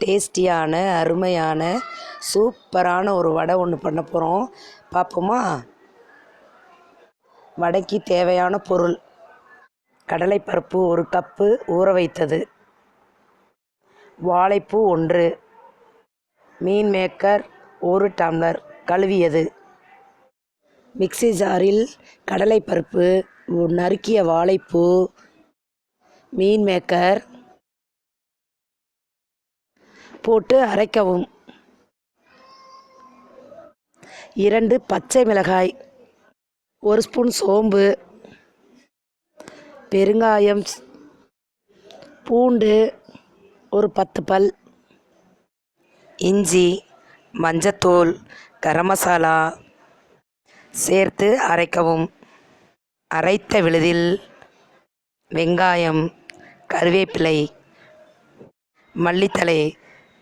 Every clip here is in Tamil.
டேஸ்டியான அருமையான சூப்பரான ஒரு வடை ஒன்று பண்ண போகிறோம் பார்ப்போமா வடைக்கு தேவையான பொருள். கடலைப்பருப்பு ஒரு கப்பு ஊற வைத்தது. வாழைப்பூ ஒன்று. மீன் மேக்கர் ஒரு டம்ளர் கழுவியது. மிக்ஸி ஜாரில் கடலைப்பருப்பு நறுக்கிய வாழைப்பூ மீன் மேக்கர் போட்டு அரைக்கவும். இரண்டு பச்சை மிளகாய் ஒரு ஸ்பூன் சோம்பு பெருங்காயம் பூண்டு ஒரு பத்து பல் இஞ்சி மஞ்சத்தூள் கரம் மசாலா சேர்த்து அரைக்கவும். அரைத்த விழுதில் வெங்காயம் கருவேப்பிலை மல்லித்தழை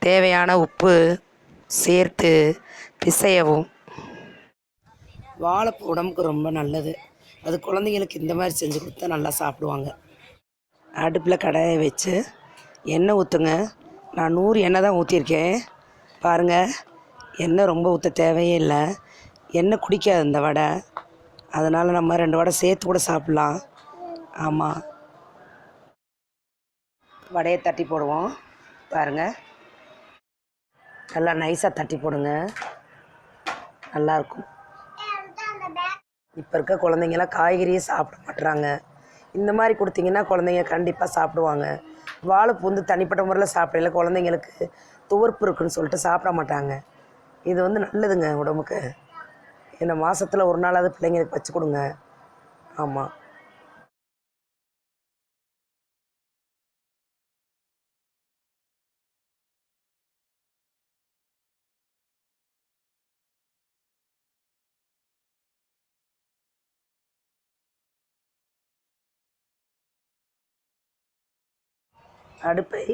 தேவையான உப்பு சேர்த்து பிசையவும். வாழைப்பூ உடம்புக்கு ரொம்ப நல்லது. அது குழந்தைங்களுக்கு இந்த மாதிரி செஞ்சு கொடுத்தா நல்லா சாப்பிடுவாங்க. அடுப்பில் கடாயை வச்சு எண்ணெய் ஊற்றுங்க நான் நூறு எண்ணெய் தான் ஊற்றிருக்கேன் பாருங்கள் எண்ணெய் ரொம்ப ஊற்ற தேவையே இல்லை. எண்ணெய் குடிக்காது இந்த வடை. அதனால் நம்ம ரெண்டு வடை சேர்த்து கூட சாப்பிட்லாம். ஆமாம் வடையை தட்டி போடுவோம். பாருங்கள் நல்லா நைஸாக தட்டி போடுங்க. நல்லாயிருக்கும் இப்போ இருக்க குழந்தைங்களாம் காய்கறியே சாப்பிட மாட்டுறாங்க இந்த மாதிரி கொடுத்தீங்கன்னா குழந்தைங்க கண்டிப்பாக சாப்பிடுவாங்க. வாழைப்பூ வந்து தனிப்பட்ட முறையில் சாப்பிடல குழந்தைங்களுக்கு துவர்ப்பு இருக்குன்னு சொல்லிட்டு சாப்பிட மாட்டாங்க. இது வந்து நல்லதுங்க உடம்புக்கு. இந்த மாதத்தில் ஒரு நாளாவது பிள்ளைங்களுக்கு வச்சு கொடுங்க. ஆமாம் அடுப்பை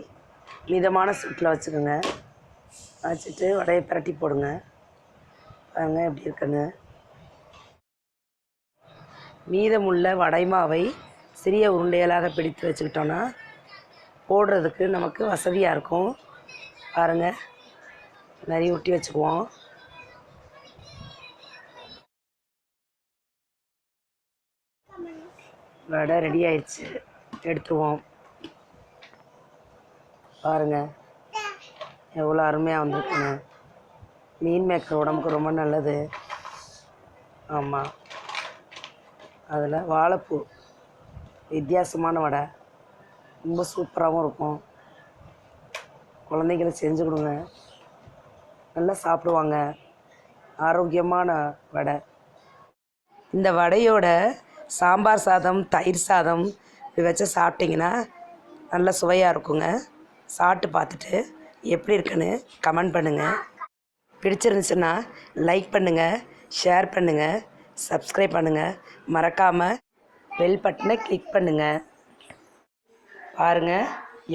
மிதமான சூட்டில் வச்சுக்கோங்க. வச்சுட்டு வடையை பிரட்டி போடுங்க. பாருங்கள் எப்படி இருக்குன்னு. மீதமுள்ள வடைமாவை சிறிய உருண்டைகளாக பிடித்து வச்சுக்கிட்டோன்னா போடுறதுக்கு நமக்கு வசதியாக இருக்கும். பாருங்கள் நிறைய ஒட்டி வச்சுக்குவோம். வடை ரெடி ஆயிடுச்சு. எடுத்துருவோம். பாருங்கள் எவ்வளோ அருமையாக வந்திருக்குங்க மீன் மேக்கர் உடம்புக்கு ரொம்ப நல்லது. ஆமாம் அதில் வாழைப்பூ. வித்தியாசமான வடை. ரொம்ப சூப்பராகவும் இருக்கும். குழந்தைங்களுக்கு செஞ்சு கொடுங்க. நல்லா சாப்பிடுவாங்க. ஆரோக்கியமான வடை. இந்த வடையோட சாம்பார் சாதம் தயிர் சாதம் இது வச்சு சாப்பிட்டிங்கன்னா நல்ல சுவையாக இருக்குங்க. சாப்பிட்டு பார்த்துட்டு எப்படி இருக்குன்னு கமெண்ட் பண்ணுங்கள் பிடிச்சிருந்துச்சுன்னா லைக் பண்ணுங்கள் ஷேர் பண்ணுங்கள் சப்ஸ்கிரைப் பண்ணுங்கள் மறக்காமல் பெல் பட்டனை கிளிக் பண்ணுங்கள் பாருங்கள்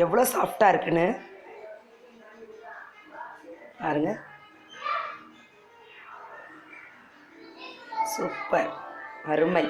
எவ்வளோ சாஃப்டாக இருக்குன்னு. பாருங்கள் சூப்பர். அருமை.